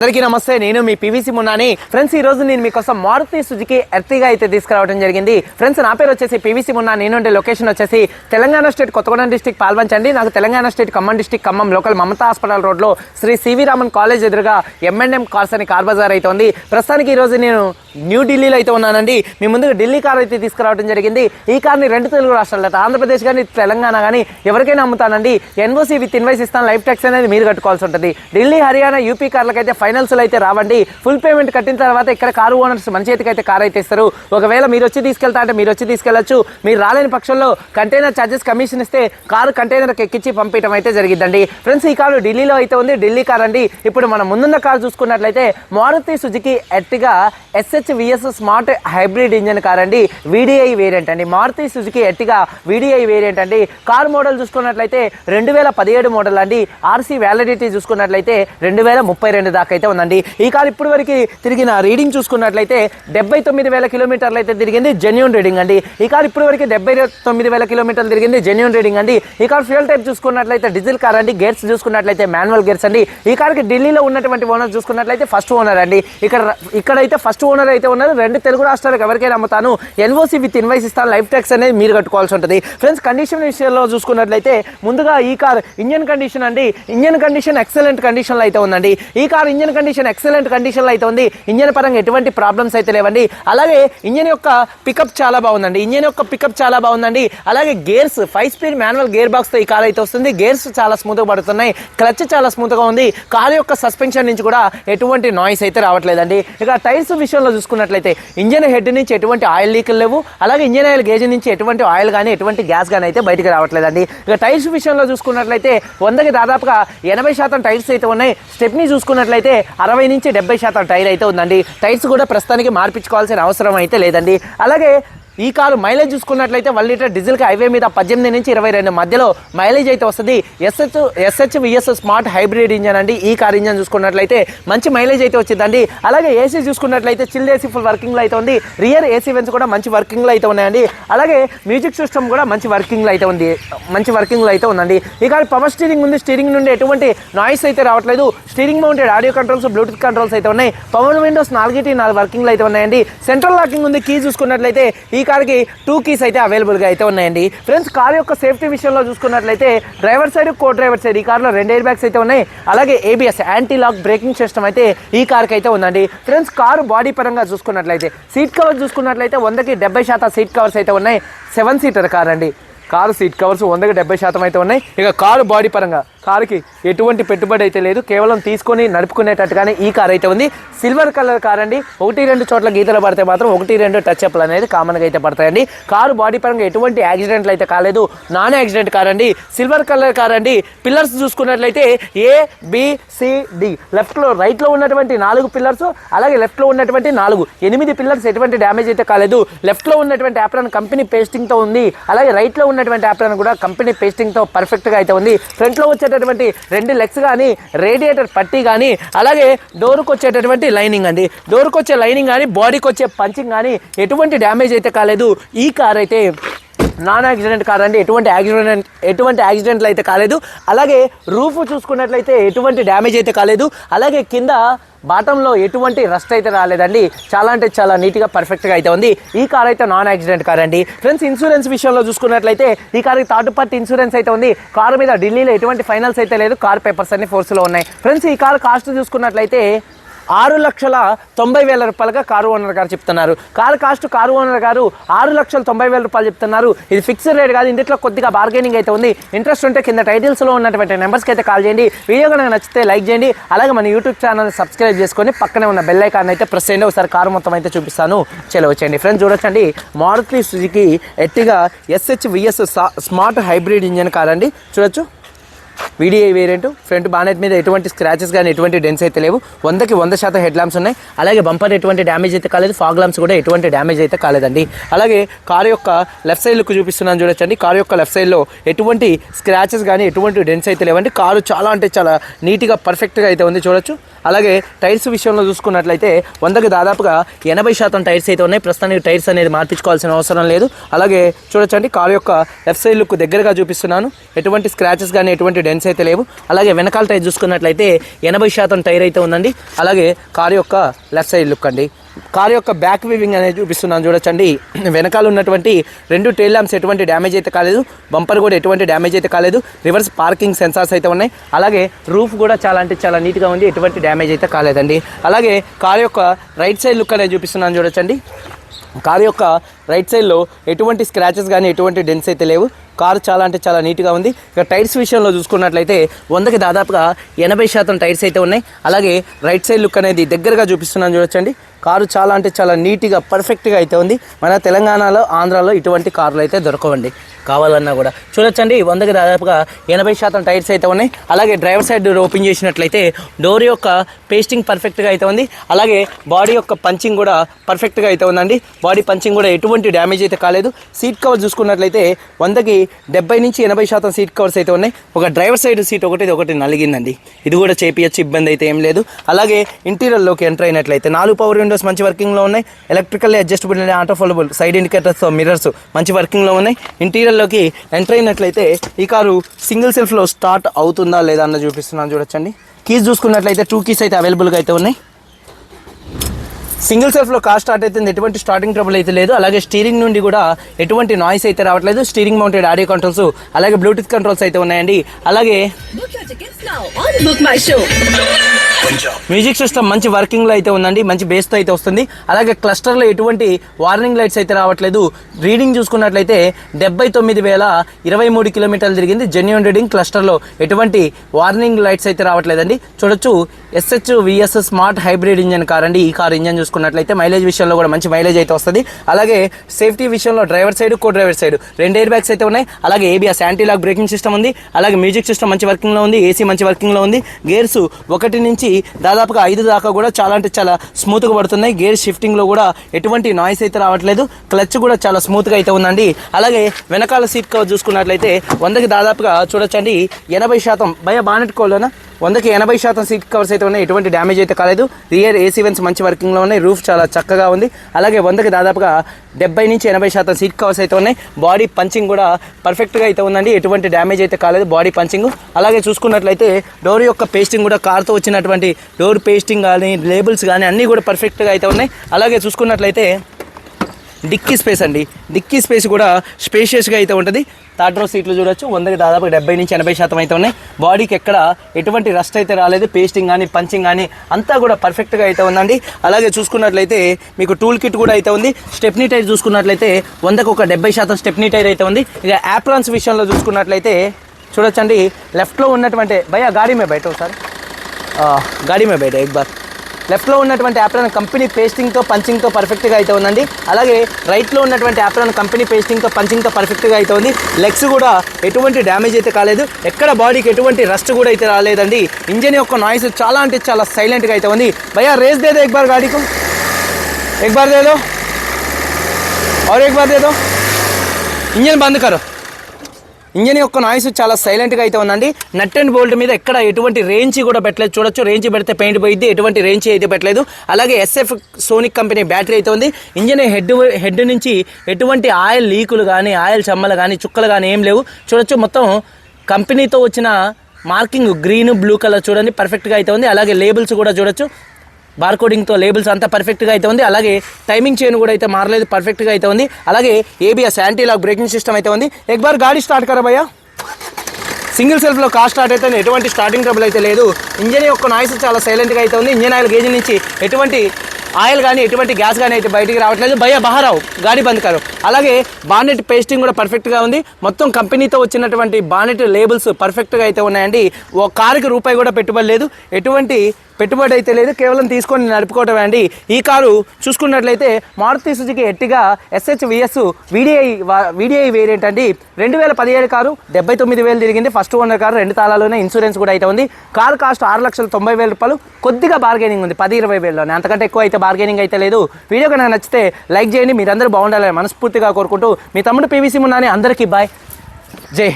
అందరికీ నమస్తే నేను మీ పివిసి మున్నాని. ఫ్రెండ్స్ ఈ రోజు నేను మీకోసం మారుతి సుజుకి ఎర్తిగా అయితే తీసుకురావడం జరిగింది. ఫ్రెండ్స్ నా పేరు వచ్చేసి పివిసి మున్నా నేను ఉండే లొకేషన్ వచ్చేసి తెలంగాణ స్టేట్ కొత్తగూడెం డిస్టిక్ పాల్వంచండి నాకు Telangana state Khammam district Khammam local Mamata hospital రోడ్లో శ్రీ సివి రామన్ కాలేజ్ ఎదురుగా ఎంఎన్ఎం కార్స్ అని కార్ బజార్ అయితే ఉంది. ప్రస్తుతానికి ఈరోజు నేను న్యూ ఢిల్లీలో అయితే ఉన్నానండి. మీ ముందుకు ఢిల్లీ కార్ అయితే తీసుకురావడం జరిగింది. ఈ కార్ని రెండు తెలుగు రాష్ట్రాలలో ఆంధ్రప్రదేశ్ కానీ తెలంగాణ కానీ ఎవరికైనా అమ్ముతానండి. ఎన్ఓసి విత్ ఇన్వైస్ ఇస్తాను. లైఫ్ ట్యాక్స్ అనేది మీరు కట్టుకోవాల్సి ఉంటుంది. ఢిల్లీ హర్యానా యూపీ కార్లకైతే అయితే ఫైనల్స్లో అయితే రావండి. ఫుల్ పేమెంట్ కట్టిన తర్వాత ఇక్కడ కారు ఓనర్స్ మన చేతికి అయితే కార్ అయితే ఇస్తారు. ఒకవేళ మీరు వచ్చి తీసుకెళ్తా అంటే మీరు వచ్చి తీసుకెళ్ళొచ్చు మీరు రాలేని పక్షంలో కంటైనర్ ఛార్జెస్ కమిషన్ ఇస్తే కారు కంటైనర్కి ఎక్కించి పంపించడం అయితే జరిగిద్దండి. ఫ్రెండ్స్ ఈ కారు ఢిల్లీలో అయితే ఉంది. ఢిల్లీ కార్ అండి. ఇప్పుడు మనం ముందున్న కారు చూసుకున్నట్లయితే Maruti Suzuki Ertiga SH VS smart hybrid engine car అండి. వీడిఐ వేరియంట్ అండి. Maruti Suzuki Ertiga VDI variant అండి. కార్ మోడల్ చూసుకున్నట్లయితే రెండు వేల పదిహేడు మోడల్ అండి. ఆర్సీ వ్యాలిడిటీ చూసుకున్నట్లయితే రెండు వేల ముప్పై రెండు దాకా అయితే ఉందండి. ఈ కార్ ఇప్పటి వరకు తిరిగిన రీడింగ్ చూసుకున్నట్లయితే డెబ్బై తొమ్మిది వేల కిలోమీటర్లు అయితే తిరిగింది జెన్యున్ రీడింగ్ అండి. ఈ కార్ ఇప్పటి వరకు డెబ్బై తొమ్మిది వేల కిలోమీటర్లు తిరిగింది జెన్యున్ రీడింగ్ అండి. ఈ కార్ ఫ్యూల్ టైప్ చూసుకున్నట్లయితే డీజిల్ కార్ అండి. గేర్స్ చూసుకున్నట్లయితే మాన్యువల్ గేర్స్ అండి. ఈ కార్కి ఢిల్లీలో ఉన్నటువంటి ఓనర్ చూసుకున్నట్లయితే ఫస్ట్ ఓనర్ అండి. ఇక్కడ ఇక్కడైతే ఫస్ట్ ఓనర్ అయితే ఉన్నారు. రెండు తెలుగు రాష్ట్రాలకు ఎవరికైనా అమ్ముతాను. ఎన్ఓసీ విత్ ఇన్వైస్ ఇస్తాను. లైఫ్ ట్యాక్స్ అనేది మీరు కట్టుకోవాల్సి ఉంటుంది. ఫ్రెండ్స్ కండిషన్ విషయంలో చూసుకున్నట్లయితే ముందుగా ఈ కార్ ఇంజన్ కండిషన్ అండి. ఇంజన్ కండిషన్ ఎక్సలెంట్ కండిషన్లో అయితే ఉందండి. ఈ car engine engine condition excellent కండిషన్లో అయితే ఉంది. ఇంజన్ పరంగా ఎటువంటి ప్రాబ్లమ్స్ అయితే లేవండి. అలాగే ఇంజన్ యొక్క పికప్ చాలా బాగుందండి. ఇంజన్ యొక్క పికప్ చాలా బాగుందండి. అలాగే gears five speed manual gear బాక్స్తో ఈ కార్ అయితే వస్తుంది. గేర్స్ చాలా స్మూత్గా పడుతున్నాయి. క్లచ్ చాలా స్మూత్గా ఉంది. కార్ యొక్క సస్పెన్షన్ నుంచి కూడా ఎటువంటి నాయిస్ అయితే రావట్లేదండి. ఇక టైర్స్ విషయంలో చూసుకున్నట్లయితే ఇంజన్ హెడ్ నుంచి ఎటువంటి ఆయిల్ లీకులు లేవు. అలాగే ఇంజన్ ఆయిల్ గేజ్ నుంచి ఎటువంటి ఆయిల్ కానీ ఎటువంటి గ్యాస్ కానీ అయితే బయటికి రావట్లేదండి. ఇక టైర్స్ విషయంలో చూసుకున్నట్లయితే వందకి దాదాపుగా ఎనభై శాతం టైర్స్ అయితే ఉన్నాయి. స్టెప్ని చూసుకున్నట్లయితే అరవై నుంచి డెబ్బై శాతం టైర్ అయితే ఉందండి. టైర్స్ కూడా ప్రస్తుతానికి మార్పించుకోవాల్సిన అవసరం అయితే లేదండి. అలాగే ఈ కారు మైలేజ్ చూసుకున్నట్లయితే వన్ లీటర్ డీజిల్కి హైవే మీద పద్దెనిమిది నుంచి ఇరవై రెండు మధ్యలో మైలేజ్ అయితే వస్తుంది. SH SH VS smart hybrid engine అండి. ఈ కార్ ఇంజన్ చూసుకున్నట్లయితే మంచి మైలేజ్ అయితే వచ్చిందండి. అలాగే ఏసీ చూసుకున్నట్లయితే చిల్డ్ ఏసీ ఫుల్ వర్కింగ్లో అయితే ఉంది. రియర్ ఏసీ వెన్స్ కూడా మంచి వర్కింగ్లో అయితే ఉన్నాయండి. అలాగే మ్యూజిక్ సిస్టమ్ కూడా మంచి వర్కింగ్లో అయితే ఉంది. మంచి వర్కింగ్లో అయితే ఉందండి. ఈ కారు పవర్ స్టీరింగ్ ఉంది. స్టీరింగ్ నుండి ఎటువంటి నాయిస్ అయితే రావట్లేదు. Steering mounted audio controls Bluetooth controls అయితే ఉన్నాయి. పవర్ విండోస్ నాలుగిటి నాలుగు వర్కింగ్లో అయితే ఉన్నాయండి. సెంట్రల్ లాకింగ్ ఉంది. కీ చూసుకున్నట్లయితే ఈ కార్కి టూ కీస్ అయితే అవైలబుల్గా అయితే ఉన్నాయండి. ఫ్రెండ్స్ కార్ యొక్క సేఫ్టీ విషయంలో చూసుకున్నట్లయితే driver side co driver side ఈ కార్లో రెండు ఎయిర్ బ్యాగ్స్ అయితే ఉన్నాయి. అలాగే ABS anti lock braking system అయితే ఈ కార్కి అయితే ఉందండి. ఫ్రెండ్స్ కారు బాడీ పరంగా చూసుకున్నట్లయితే సీట్ కవర్ చూసుకున్నట్లయితే వందకి డెబ్బై శాతం సీట్ కవర్స్ అయితే ఉన్నాయి. సెవెన్ సీటర్ కార్ అండి. కారు సీట్ కవర్స్ వందకి డెబ్బై శాతం అయితే ఉన్నాయి. ఇక కారు బాడీ పరంగా కారుకి ఎటువంటి పెట్టుబడి అయితే లేదు. కేవలం తీసుకొని నడుపుకునేటట్టుగానే ఈ కార్ అయితే ఉంది. సిల్వర్ కలర్ కార్ అండి. ఒకటి రెండు చోట్ల గీతలు పడితే మాత్రం ఒకటి రెండు టచ్ అప్లు అనేది కామన్గా అయితే పడతాయండి. కారు బాడీ పరంగా ఎటువంటి యాక్సిడెంట్లు అయితే కాలేదు. నాన్ యాక్సిడెంట్ కార్ అండి. సిల్వర్ కలర్ కార్ అండి. పిల్లర్స్ చూసుకున్నట్లయితే ఏ బిసిడి సి డి లెఫ్ట్లో రైట్లో ఉన్నటువంటి నాలుగు పిల్లర్స్ అలాగే లెఫ్ట్లో ఉన్నటువంటి నాలుగు. ఎనిమిది పిల్లర్స్ ఎటువంటి డ్యామేజ్ అయితే కాలేదు. లెఫ్ట్లో ఉన్నటువంటి యాప్రాన్ కంపెనీ పేస్టింగ్తో ఉంది. అలాగే రైట్లో ఉన్నటువంటి యాప్రాన్ కూడా కంపెనీ పేస్టింగ్తో పర్ఫెక్ట్గా అయితే ఉంది. ఫ్రంట్లో వచ్చేటటువంటి రెండు లెగ్స్ కానీ రేడియేటర్ పట్టీ కానీ అలాగే డోర్కి వచ్చేటటువంటి లైనింగ్ అండి. డోర్కి వచ్చే లైనింగ్ కానీ బాడీకి వచ్చే పంచింగ్ కానీ ఎటువంటి డ్యామేజ్ అయితే కాలేదు. ఈ కార్ అయితే నాన్ యాక్సిడెంట్ కార్ అండి. ఎటువంటి యాక్సిడెంట్ ఎటువంటి యాక్సిడెంట్లు అయితే కాలేదు. అలాగే రూఫ్ చూసుకున్నట్లయితే ఎటువంటి డ్యామేజ్ అయితే కాలేదు. అలాగే కింద బాటంలో ఎటువంటి రస్ట్ అయితే రాలేదండి. చాలా అంటే చాలా నీట్గా పర్ఫెక్ట్గా అయితే ఉంది. ఈ కార్ అయితే నాన్ యాక్సిడెంట్ కార్ అండి. ఫ్రెండ్స్ ఇన్సూరెన్స్ విషయంలో చూసుకున్నట్లయితే ఈ కార్కి థర్డ్ పార్టీ ఇన్సూరెన్స్ అయితే ఉంది. కార్ మీద ఢిల్లీలో ఎటువంటి ఫైనల్స్ అయితే లేదు. కార్ పేపర్స్ అన్ని ఫోర్స్లో ఉన్నాయి. ఫ్రెండ్స్ ఈ కార్ కాస్ట్ చూసుకున్నట్లయితే ఆరు లక్షల తొంభై వేల రూపాయలుగా కారు ఓనర్ గారు చెప్తున్నారు. కారు కాస్ట్ కారు ఓనర్ గారు ఆరు లక్షల తొంభై వేల రూపాయలు చెప్తున్నారు. ఇది ఫిక్స్డ్ రేట్ కాదు ఇందులో కొద్దిగా బార్గెనింగ్ అయితే ఉంది. ఇంట్రెస్ట్ ఉంటే కింద టైటిల్స్లో ఉన్నటువంటి నెంబర్స్కి అయితే కాల్ చేయండి. వీడియో కనుక నచ్చితే లైక్ చేయండి. అలాగే మన యూట్యూబ్ ఛానల్ సబ్స్క్రైబ్ చేసుకొని పక్కనే ఉన్న బెల్ ఐకాన్ అయితే ప్రెస్ చేయండి. ఒకసారి కారు మొత్తం అయితే చూపిస్తాను. చలో వచ్చేయండి. ఫ్రెండ్స్ చూడొచ్చండి. Maruti Suzuki Ertiga SH VS smart hybrid engine car అండి చూడొచ్చు. వీడిఐ వేరియంట్ ఫ్రంట్ బానెట్ మీద ఎటువంటి స్క్రాచెస్ కానీ ఎటువంటి డెన్స్ అయితే లేవు. వందకి వంద శాతం హెడ్ ల్యాంప్స్ ఉన్నాయి. అలాగే బంపర్ ఎటువంటి డ్యామేజ్ అయితే కాలేదు. ఫాగ్ ల్యాంప్స్ కూడా ఎటువంటి డ్యామేజ్ అయితే కాలేదండి. అలాగే కారు యొక్క లెఫ్ట్ సైడ్ లుక్ చూపిస్తున్నాను చూడొచ్చండి. కారు యొక్క లెఫ్ట్ సైడ్లో ఎటువంటి స్క్రాచెస్ కానీ ఎటువంటి డెన్స్ అయితే లేవండి. కారు చాలా అంటే చాలా నీట్గా పర్ఫెక్ట్గా అయితే ఉంది చూడొచ్చు. అలాగే టైర్స్ విషయంలో చూసుకున్నట్లయితే వందకి దాదాపుగా ఎనభై శాతం టైర్స్ అయితే ఉన్నాయి. ప్రస్తుతానికి టైర్స్ అనేది మార్పించుకోవాల్సిన అవసరం లేదు. అలాగే చూడొచ్చండి కారు యొక్క లెఫ్ట్ సైడ్ లుక్ దగ్గరగా చూపిస్తున్నాను. ఎటువంటి స్క్రాచెస్ కానీ ఎటువంటి డెన్స్ అయితే లేవు. అలాగే వెనకాల టైర్ చూసుకున్నట్లయితే ఎనభై శాతం టైర్ అయితే ఉందండి. అలాగే కారు యొక్క లెఫ్ట్ సైడ్ లుక్ అండి. కార్ యొక్క బ్యాక్ వీవింగ్ అనేది చూపిస్తున్నాను చూడొచ్చండి. వెనకాల ఉన్నటువంటి రెండు టైల్ ల్యాంప్స్ ఎటువంటి డ్యామేజ్ అయితే కాలేదు. బంపర్ కూడా ఎటువంటి డ్యామేజ్ అయితే కాలేదు. రివర్స్ పార్కింగ్ సెన్సార్స్ అయితే ఉన్నాయి. అలాగే రూఫ్ కూడా చాలా అంటే చాలా నీట్గా ఉంది. ఎటువంటి డ్యామేజ్ అయితే కాలేదండి. అలాగే కార్ యొక్క రైట్ సైడ్ లుక్ అనేది చూపిస్తున్నాను చూడొచ్చండి. కార్ యొక్క రైట్ సైడ్లో ఎటువంటి స్క్రాచెస్ కానీ ఎటువంటి డెన్స్ అయితే లేవు. కారు చాలా అంటే చాలా నీట్గా ఉంది. ఇక టైర్స్ విషయంలో చూసుకున్నట్లయితే వందకి దాదాపుగా ఎనభై శాతం టైర్స్ అయితే ఉన్నాయి. అలాగే రైట్ సైడ్ లుక్ అనేది దగ్గరగా చూపిస్తున్నాను చూడొచ్చండి. కారు చాలా అంటే చాలా నీట్గా పర్ఫెక్ట్గా అయితే ఉంది. మన తెలంగాణలో ఆంధ్రాలో ఇటువంటి కార్లు అయితే దొరకవండి. కావాలన్నా కూడా. చూడొచ్చండి వందకి దాదాపుగా ఎనభై శాతం టైర్స్ అయితే ఉన్నాయి. అలాగే డ్రైవర్ సైడ్ డోర్ ఓపెన్ చేసినట్లయితే డోర్ యొక్క పేస్టింగ్ పర్ఫెక్ట్గా అయితే ఉంది. అలాగే బాడీ యొక్క పంచింగ్ కూడా పర్ఫెక్ట్గా అయితే ఉందండి. బాడీ పంచింగ్ కూడా ఎటువంటి డ్యామేజ్ అయితే కాలేదు. సీట్ కవర్ చూసుకున్నట్లయితే వందకి డెబ్బై నుంచి ఎనభై శాతం సీట్ కవర్స్ అయితే ఉన్నాయి. ఒక డ్రైవర్ సైడ్ సీట్ ఒకటి ఇది ఒకటి నలిగిందండి. ఇది కూడా చేపియచ్చు ఇబ్బంది అయితే ఏం లేదు. అలాగే ఇంటీరియర్లోకి ఎంటర్ అయినట్లయితే నాలుగు పవర్ విండోస్ మంచి వర్కింగ్లో ఉన్నాయి. Electrical adjustable and auto foldable side indicators mirrors మంచి వర్కింగ్లో ఉన్నాయి. ఇంటీరియర్లోకి ఎంటర్ అయినట్లయితే ఈ కారు సింగిల్ సెల్ఫ్లో స్టార్ట్ అవుతుందా లేదా అన్న చూపిస్తున్నాను చూడొచ్చండి. కీస్ చూసుకున్నట్లయితే టూ కీస్ అయితే అవైలబుల్గా అయితే ఉన్నాయి. సింగిల్ సెల్ఫ్లో కార్ స్టార్ట్ అవుతుంది ఎటువంటి స్టార్టింగ్ ట్రబుల్ అయితే లేదు. అలాగే స్టీరింగ్ నుండి కూడా ఎటువంటి నాయిస్ అయితే రావట్లేదు. స్టీరింగ్ మౌంటెడ్ ఆడియో కంట్రోల్స్ అలాగే బ్లూటూత్ కంట్రోల్స్ అయితే ఉన్నాయండి. అలాగే మ్యూజిక్ సిస్టమ్ మంచి వర్కింగ్లో అయితే ఉందండి మంచి బేస్తో అయితే వస్తుంది. అలాగే క్లస్టర్లో ఎటువంటి వార్నింగ్ లైట్స్ అయితే రావట్లేదు. రీడింగ్ చూసుకున్నట్లయితే డెబ్బై తొమ్మిది వేల ఇరవై మూడు కిలోమీటర్లు తిరిగింది జెన్యున్ రీడింగ్ క్లస్టర్లో. ఎటువంటి వార్నింగ్ లైట్స్ అయితే రావట్లేదండి. చూడొచ్చు SH VS smart hybrid engine car అండి. ఈ కార్ ఇంజన్ చూసుకున్నట్లయితే మైలేజ్ విషయంలో కూడా మంచి మైలేజ్ అయితే వస్తుంది. అలాగే సేఫ్టీ విషయంలో driver side co driver side రెండు ఎయిర్ బ్యాగ్స్ అయితే ఉన్నాయి. అలాగే ABS anti lock braking system ఉంది. అలాగే మ్యూజిక్ సిస్టమ్ మంచి వర్కింగ్లో ఉంది. ఏసీ మంచి వర్కింగ్లో ఉంది. గేర్స్ ఒకటి నుంచి దాదాపుగా ఐదు దాకా కూడా చాలా అంటే చాలా స్మూత్గా పడుతున్నాయి. గేర్ షిఫ్టింగ్లో కూడా ఎటువంటి నాయిస్ అయితే రావట్లేదు. క్లచ్ కూడా చాలా స్మూత్గా అయితే ఉందండి. అలాగే వెనకాల సీట్ కవర్ చూసుకున్నట్లయితే వందకి దాదాపుగా చూడొచ్చండి. ఎనభై శాతం. భయ బానెట్ కోలోనా వందకి ఎనభై శాతం సీట్ కవర్స్ అయితే ఉన్నాయి. ఎటువంటి డ్యామేజ్ అయితే కాలేదు. రియర్ ఏసీ వెన్స్ మంచి వర్కింగ్లో ఉన్నాయి. రూఫ్ చాలా చక్కగా ఉంది. అలాగే వందకి దాదాపుగా డెబ్బై నుంచి ఎనభై శాతం సీట్ కవర్స్ అయితే ఉన్నాయి. బాడీ పంచింగ్ కూడా పర్ఫెక్ట్గా అయితే ఉందండి. ఎటువంటి డ్యామేజ్ అయితే కాలేదు బాడీ పంచింగ్. అలాగే చూసుకున్నట్లయితే డోర్ యొక్క పేస్టింగ్ కూడా కార్తో వచ్చినటువంటి డోర్ పేస్టింగ్ కానీ లేబుల్స్ కానీ అన్నీ కూడా పర్ఫెక్ట్గా అయితే ఉన్నాయి. అలాగే చూసుకున్నట్లయితే డిక్కీ స్పేస్ అండి. డిక్కీ స్పేస్ కూడా స్పేషియస్గా అయితే ఉంటుంది. థర్డ్ రో సీట్లు చూడొచ్చు. వందకి దాదాపు డెబ్బై నుంచి ఎనభై శాతం అయితే ఉన్నాయి. బాడీకి ఎక్కడ ఎటువంటి రస్ట్ అయితే రాలేదు. పేస్టింగ్ కానీ పంచింగ్ కానీ అంతా కూడా పర్ఫెక్ట్గా అయితే ఉందండి. అలాగే చూసుకున్నట్లయితే మీకు టూల్ కిట్ కూడా అయితే ఉంది. స్టెప్నీ టైర్ చూసుకున్నట్లయితే వందకు ఒక డెబ్బై శాతం స్టెప్నీ టైర్ అయితే ఉంది. ఇక యాప్రాన్స్ విషయంలో చూసుకున్నట్లయితే చూడొచ్చండి. లెఫ్ట్లో ఉన్నటువంటి భయ గాడి మే బయట ఒకసారి. గాడి మే బయట ఎక్ బార్ లెఫ్ట్లో ఉన్నటువంటి యాప్రాన్ కంపెనీ పేస్టింగ్తో పంచింగ్తో పర్ఫెక్ట్గా అయితే ఉందండి అలాగే రైట్లో ఉన్నటువంటి యాప్రాన్ కంపెనీ పేస్టింగ్తో పంచింగ్తో పర్ఫెక్ట్గా అయితే ఉంది లెగ్స్ కూడా ఎటువంటి డ్యామేజ్ అయితే కాలేదు ఎక్కడ బాడీకి ఎటువంటి రస్ట్ కూడా అయితే రాలేదండి ఇంజన్ యొక్క నాయిస్ చాలా అంటే చాలా సైలెంట్గా అయితే ఉంది భయ్యా రేస్ దేదో ఎక్ బార్ గాడీకు ఎక్ బార్ దేదో और एक बार दे दो ఇంజన్ బంద్ కరో ఇంజన్ యొక్క నాయిస్ చాలా సైలెంట్గా అయితే ఉందండి. నట్ అండ్ బోల్ట్ మీద ఎక్కడ ఎటువంటి రేంజ్ కూడా పెట్టలేదు. చూడొచ్చు రేంజ్ పెడితే పెయింట్ పోయిద్ది ఎటువంటి రేంజ్ అయితే పెట్టలేదు. అలాగే ఎస్ఎఫ్ సోనిక్ కంపెనీ బ్యాటరీ అయితే ఉంది. ఇంజన్ హెడ్ హెడ్ నుంచి ఎటువంటి ఆయిల్ లీకులు కానీ ఆయిల్ చమ్మలు కానీ చుక్కలు కానీ ఏం లేవు. చూడొచ్చు మొత్తం కంపెనీతో వచ్చిన మార్కింగ్ గ్రీన్ బ్లూ కలర్ చూడండి పర్ఫెక్ట్గా అయితే ఉంది. అలాగే లేబుల్స్ కూడా చూడొచ్చు. బార్కోడింగ్తో లేబుల్స్ అంతా పర్ఫెక్ట్గా అయితే ఉంది. అలాగే టైమింగ్ చైన్ కూడా అయితే మారలేదు పర్ఫెక్ట్గా అయితే ఉంది. అలాగే ABS anti lock braking system అయితే ఉంది. ఎక్ బార్ గాడి స్టార్ట్ కరా భయ్యా? సింగిల్ సెల్ఫ్లో కార్ స్టార్ట్ అయితే ఎటువంటి స్టార్టింగ్ ట్రబుల్ అయితే లేదు. ఇంజన్ యొక్క నాయిస్ చాలా సైలెంట్గా అయితే ఉంది. ఇంజన్ ఆయిల్ గేజ్ నుంచి ఎటువంటి ఆయిల్ కానీ ఎటువంటి గ్యాస్ కానీ అయితే బయటికి రావట్లేదు. భయ బహారావు గాడి బంద్ కారు. అలాగే బానెట్ పేస్టింగ్ కూడా పర్ఫెక్ట్గా ఉంది. మొత్తం కంపెనీతో వచ్చినటువంటి బానెట్ లేబుల్స్ పర్ఫెక్ట్గా అయితే ఉన్నాయండి. ఓ కారుకి రూపాయి కూడా పెట్టుబడి లేదు. ఎటువంటి పెట్టుబడి అయితే లేదు కేవలం తీసుకొని నడుపుకోవటం అండి. ఈ కారు చూసుకున్నట్లయితే Maruti Suzuki Ertiga SH VS VDI VDI variant అండి. రెండు వేల పదిహేడు కారు డెబ్బై తొమ్మిది వేలు తిరిగింది. ఫస్ట్ ఓనర్ కారు రెండు తాళాలోనే ఇన్సూరెన్స్ కూడా అయితే ఉంది. కారు కాస్ట్ ఆరు లక్షల తొంభై వేల రూపాయలు. కొద్దిగా బార్గెనింగ్ ఉంది పది ఇరవై వేలలోనే. అంతకంటే ఎక్కువ అయితే బార్గెనింగ్ అయితే లేదు. వీడియో కనుక నచ్చితే లైక్ చేయండి. మీరందరూ బాగుండాలని మనస్ఫూర్తిగా కోరుకుంటూ మీ తమ్ముడు పీవీసీ మున్నాని అందరికీ బాయ్ జై